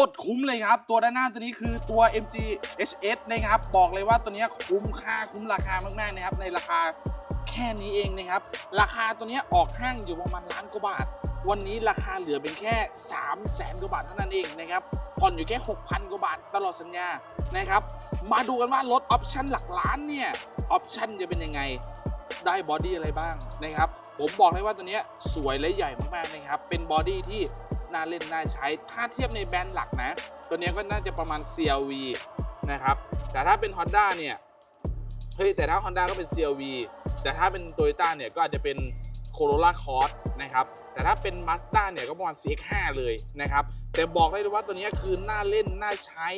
โคตรคุ้มเลยครับ ตัวด้านหน้าตัวนี้คือตัว MG HS นะครับ บอกเลยว่าตัวนี้คุ้มค่าคุ้มราคามากๆนะครับ ในราคาแค่นี้เองนะครับ ราคาตัวนี้ออกห้างอยู่ประมาณล้านกว่าบาท วันนี้ราคาเหลือเป็นแค่3 0 0แสนกว่าบาทเท่านั้นเองนะครับผ่อนอยู่แค่ 6,000 กว่าบาทตลอดสัญญานะครับ มาดูกันว่ารถออปชั่นหลักล้านเนี่ยออปชั่นจะเป็นยังไง ได้บอดี้อะไรบ้างนะครับ ผมบอกเลยว่าตัวนี้สวยและใหญ่มากๆนะครับ เป็นบอดี้ที่น่าเล่นน่าใช้ ถ้าเทียบในแบรนด์หลักนะ ตัวนี้ก็น่าจะประมาณ CRV นะครับ แต่ถ้าเป็น Honda เนี่ย เฮ้ย แต่ถ้า Honda ก็เป็น CRV แต่ถ้าเป็น Toyota เนี่ยก็อาจจะเป็น Corolla Cross นะครับ แต่ถ้าเป็น Mazda เนี่ยก็ประมาณ CX5 เลยนะครับ แต่บอกได้เลยว่าตัวนี้คือน่าเล่นน่าใช้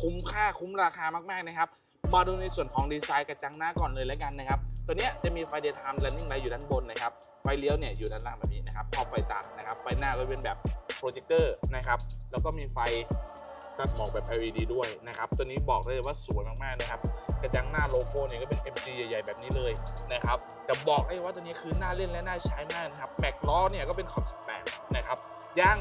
คุ้มค่าคุ้มราคามากๆนะครับ มาดูในส่วนของดีไซน์กระจังหน้าก่อนเลยแล้วกันนะครับ ตัวเนี้ยจะมีไฟ daytime running light อยู่ด้านบนนะครับ ไฟเลี้ยวเนี่ยอยู่ด้านล่างแบบนี้นะครับครอบไฟตัดนะครับ ไฟหน้าก็เป็นแบบโปรเจคเตอร์นะครับ แล้วก็มีไฟตัดหมอกแบบ LED ด้วยนะครับ ตัวนี้บอกได้เลยว่าสวยมากๆนะครับ กระจังหน้าโลโก้เนี่ยก็เป็น MG ใหญ่ๆ แบบนี้เลยนะครับ แต่บอกได้ว่าตัวนี้คือน่าเล่นและน่าใช้มากนะครับ แม็กล้อเนี่ยก็เป็นขอบ18นะครับ ยาง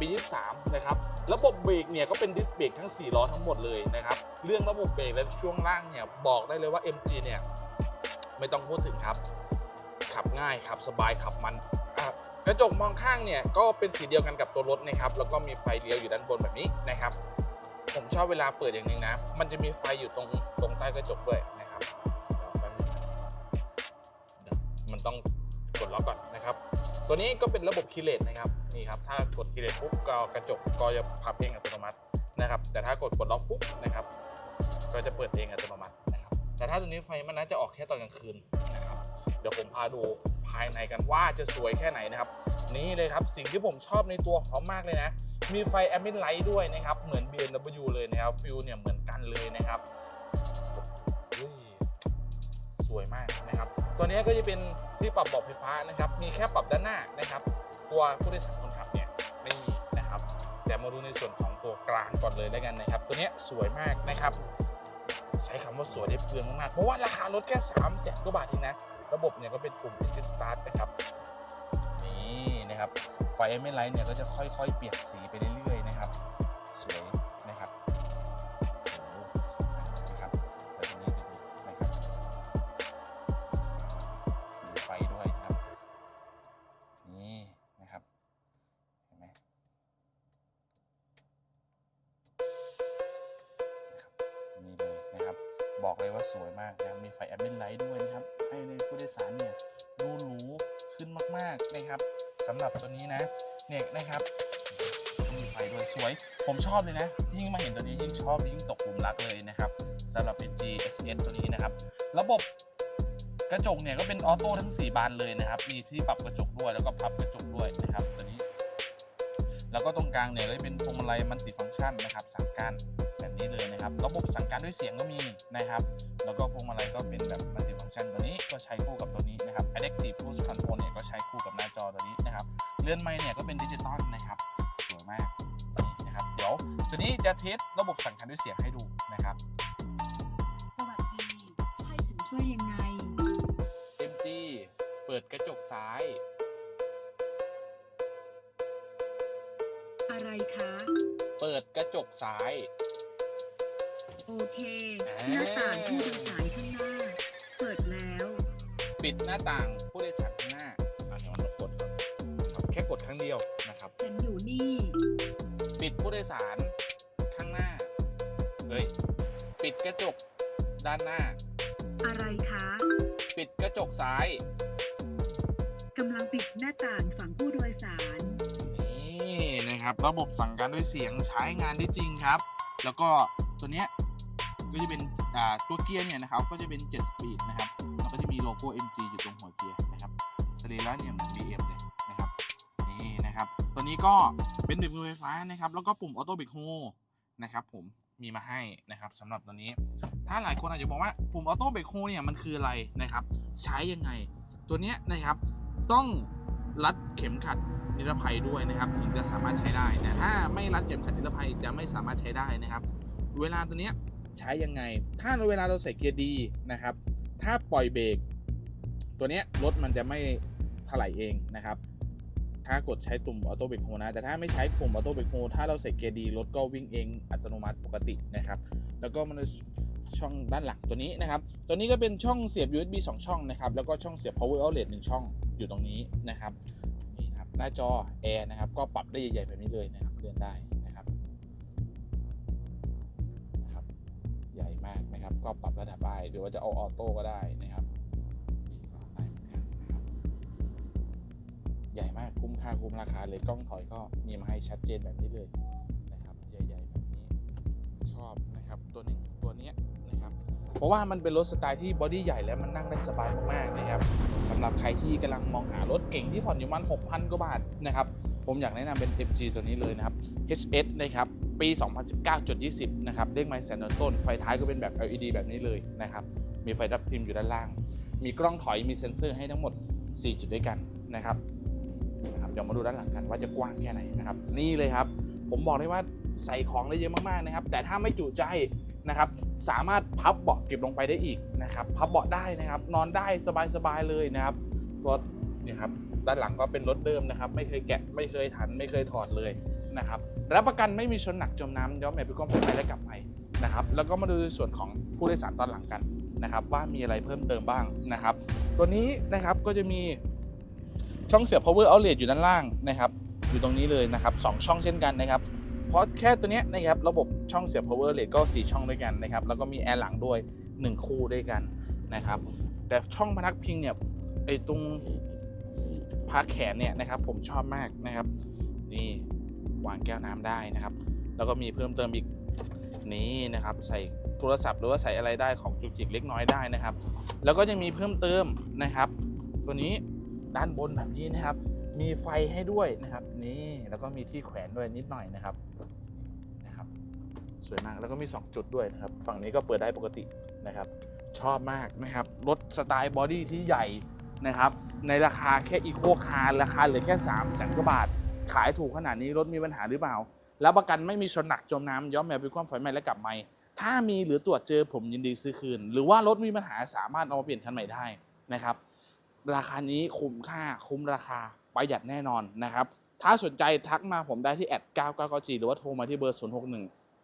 ปี23นะครับ ระบบเบรกเนี่ยก็เป็นดิสเบรกทั้ง 4 ล้อทั้งหมดเลยนะครับ เรื่องระบบเบรกและช่วงล่างเนี่ยบอกได้เลยว่า MG เนี่ย ไม่ต้องพูดถึงครับ ขับง่ายขับสบายขับมันกระจกมองข้างเนี่ยก็เป็นสีเดียวกันกับตัวรถนะครับแล้วก็มีไฟเลี้ยวอยู่ด้านบนแบบนี้นะครับ ผมชอบเวลาเปิดอย่างหนึงนะ มันจะมีไฟอยู่ตรงตรงใต้กระจกด้วยนะครับมันต้องกดล็อกก่อนนะครับ ตัวนี้ก็เป็นระบบคีย์เลสนะครับนี่ครับถ้ากดคีย์เลสปุ๊บก็กระจกก็จะพับเองอัตโนมัตินะครับ แต่ถ้ากดกดล็อกปุ๊บนะครับ ก็จะเปิดเองอัตโนมัติ แต่ถ้าตัวนี้ไฟมันน่าจะออกแค่ตอนกลางคืนนะครับเดี๋ยวผมพาดูภายในกันว่าจะสวยแค่ไหนนะครับ นี่เลยครับสิ่งที่ผมชอบในตัวเขามากเลยนะ มีไฟแอมเบนไลท์ด้วยนะครับ เหมือน BMW เลยนะครับฟิลเนี่ยเหมือนกันเลยนะครับสวยมากนะครับ ตัวนี้ก็จะเป็นที่ปรับเบาะไฟฟ้านะครับ มีแค่ปรับด้านหน้านะครับ ตัวผู้โดยสารคนขับเนี่ยไม่มีนะครับ แต่มาดูในส่วนของตัวกลางก่อนเลยแล้วกันนะครับ ตัวนี้สวยมากนะครับ ช้คำว่าสวยได้เปลืองมากๆเพราะว่าราคารถแค่3ามแสนกว่าบาทเองนะ ระบบเนี่ยก็เป็นปุ่มดิจิตสตาร์ทนะครับ นี่นะครับ ไฟเอเมไลท์เนี่ยก็จะค่อยๆ เปลี่ยนสีไปเรื่อยๆนะครับ ว่าสวยมากนะมีไฟแอมเบนไลท์ด้วยนะครับ ให้ในผู้โดยสารเนี่ยดูหรูขึ้นมากๆนะครับสำหรับตัวนี้นะเนี่ยนะครับมีไฟด้วยสวย ผมชอบเลยนะยิ่งมาเห็นตัวนี้ยิ่งชอบยิ่งตกหลุมรักเลยนะครับสำหรับเป็น GSN ตัวนี้นะครับ ระบบกระจกเนี่ยก็เป็นออโต้ทั้ง 4 บานเลยนะครับ มีที่ปรับกระจกด้วยแล้วก็พับกระจกด้วยนะครับตัวนี้ แล้วก็ตรงกลางเนี่ยก็จะเป็นพวงมาลัยมัลติฟังก์ชันนะครับสั่งการแบบ นี้เลยนะครับ ระบบสั่งการด้วยเสียงก็มีนะครับ แล้วก็พวงมาลัยก็เป็นแบบมัลติฟังก์ชันตัวนี้ก็ใช้คู่กับตัวนี้นะครับ Adaptive Cruise Control เนี่ยก็ใช้คู่กับหน้าจอตัวนี้นะครับ เลื่อนไม้เนี่ยก็เป็นดิจิตอลนะครับ สวยมากนี่นะครับ เดี๋ยวตัวนี้จะเทสระบบสั่งการด้วยเสียงให้ดูนะครับ สวัสดีให้ฉันช่วยยังไง MG เปิดกระจกซ้าย อะไรคะ เปิดกระจกซ้าย โอเคอ่าหน้าต่างผู้โดยสารข้างหน้า เปิดแล้ว ปิดหน้าต่างผู้โดยสารข้างหน้าอะเดี๋ยวเรากดก่อนครับแค่กดครั้งเดียวนะครับ ฉันอยู่นี่ ปิดผู้โดยสารข้างหน้าเฮ้ยปิดกระจกด้านหน้า อะไรคะ ปิดกระจกซ้ายกำลังปิดหน้าต่างฝั่งผู้โดยสาร นี่นะครับ ระบบสั่งการด้วยเสียงใช้งานได้จริงครับ แล้วก็ตัวเนี้ย ก็จะเป็นตัวเกียร์เนี่ยนะครับก็จะเป็น 7 สปีดนะครับแล้วก็จะมีโลโก้ MG อยู่ตรงหัวเกียร์นะครับสรีระเนี่ยเหมือน BM เลยนะครับนี่นะครับตัวนี้ก็เป็นเบรกมือไฟฟ้านะครับแล้วก็ปุ่มออโต้เบรกโฮนะครับผมมีมาให้นะครับสำหรับตัวนี้ ถ้าหลายคนอาจจะบอกว่าปุ่มออโต้เบรกโฮเนี่ยมันคืออะไรนะครับ ใช้ยังไง ตัวนี้นะครับต้องรัดเข็มขัดนิรภัยด้วยนะครับ ถึงจะสามารถใช้ได้แต่ถ้าไม่รัดเข็มขัดนิรภัยจะไม่สามารถใช้ได้นะครับ เวลาตัวนี้ ใช้ยังไง ถ้าเวลาเราใส่เกียร์ดีนะครับ ถ้าปล่อยเบรกตัวเนี้ยรถมันจะไม่ถลายเองนะครับ ถ้ากดใช้ตุ่มออโต้เบรกโฮนะ แต่ถ้าไม่ใช้ปุ่มออโต้เบรกโฮถ้าเราใส่เกียร์ดีรถก็วิ่งเองอัตโนมัติปกตินะครับ แล้วก็มันจะช่องด้านหลังตัวนี้นะครับ ตัวนี้ก็เป็นช่องเสียบ USB 2 ช่องนะครับ แล้วก็ช่องเสียบ power outlet 1 ช่องอยู่ตรงนี้นะครับ นี่ครับ หน้าจอแอร์นะครับ ก็ปรับได้ใหญ่ๆแบบนี้เลยนะครับ เลื่อนได้ มากนะครับ ก็ปรับระดับได้หรือว่าจะเอาออโต้ก็ได้นะครับใหญ่มากคุ้มค่าคุ้มราคาเลยกล้องถอยก็มีมาให้ชัดเจนแบบนี้เลยนะครับ ใหญ่ๆแบบนี้ชอบนะครับตัวหนึ่งตัวเนี้ยนะครับเพราะว่ามันเป็นรถสไตล์ที่บอดี้ใหญ่แล้วมันนั่งได้สบายมากๆนะครับสำหรับใครที่กำลังมองหารถเก่งที่ผ่อนอยู่มัน6,000กว่าบาทนะครับผมอยากแนะนำเป็น MG ตัวนี้เลยนะครับ HS นะครับ ปี 2019.20 นะครับเลขไมล์แสนต้น ไฟท้ายก็เป็นแบบ LED แบบนี้เลยนะครับ มีไฟดับทิมอยู่ด้านล่าง มีกล้องถอย มีเซ็นเซอร์ให้ทั้งหมด 4 จุดด้วยกันนะครับนะครับเดี๋ยวมาดูด้านหลังกันว่าจะกว้างแค่ไหนนะครับ นี่เลยครับ ผมบอกได้ว่าใส่ของได้เยอะมากๆนะครับ แต่ถ้าไม่จุใจนะครับ สามารถพับเบาะเก็บลงไปได้อีกนะครับ พับเบาะได้นะครับ นอนได้สบายๆเลยนะครับ รถเนี่ยครับ ด้านหลังก็เป็นรถเดิมนะครับ ไม่เคยแกะ ไม่เคยถัน ไม่เคยถอดเลย นะครับรับประกันไม่มีชนหนักจมน้ำย้อมแมพพิกล้องไฟไหม้และกลับไปนะครับแล้วก็มาดูส่วนของผู้โดยสารตอนหลังกันนะครับว่ามีอะไรเพิ่มเติมบ้างนะครับ ตัวนี้นะครับก็จะมีช่องเสียบ power outlet อยู่ด้านล่างนะครับอยู่ตรงนี้เลยนะครับสองช่องเช่นกันนะครับเพราะแค่ตัวเนี้ยนะครับระบบช่องเสียบ power outlet ก็ 4 ช่องด้วยกันนะครับแล้วก็มีแอร์หลังด้วย 1 คู่ด้วยกันนะครับแต่ช่องพนักพิงเนี่ยไอ้ตรงพักแขนเนี่ยนะครับผมชอบมากนะครับนี่ วางแก้วน้ำได้นะครับ แล้วก็มีเพิ่มเติมอีกนี้นะครับ ใส่โทรศัพท์หรือว่าใส่อะไรได้ของจุกจิกเล็กน้อยได้นะครับ แล้วก็ยังมีเพิ่มเติมนะครับ ตัวนี้ด้านบนแบบนี้นะครับ มีไฟให้ด้วยนะครับ นี่แล้วก็มีที่แขวนด้วยนิดหน่อยนะครับนะครับ สวยมากแล้วก็มี 2 จุดด้วยนะครับ ฝั่งนี้ก็เปิดได้ปกตินะครับ ชอบมากนะครับรถสไตล์บอดี้ที่ใหญ่นะครับ ในราคาแค่อีโคคาร์ราคาเหลือแค่3ามแสนกว่าบาท ขายถูกขนาดนี้รถมีปัญหาหรือเปล่า แล้วประกันไม่มีชนหนักจมน้ำย้อมแมวเป็นความไฟไหม้และกลับไหม่ถ้ามีหรือตรวจเจอผมยินดีซื้อคืน หรือว่ารถมีปัญหาสามารถเอามาเปลี่ยนคันใหม่ได้นะครับ ราคานี้คุ้มค่าคุ้มราคาประหยัดแน่นอนนะครับ ถ้าสนใจทักมาผมได้ที่แอด999 g หรือว่าโทรมาที่เบอร์ 061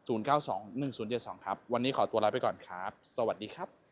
092 1072 ครับ วันนี้ขอตัวลาไปก่อนครับ สวัสดีครับ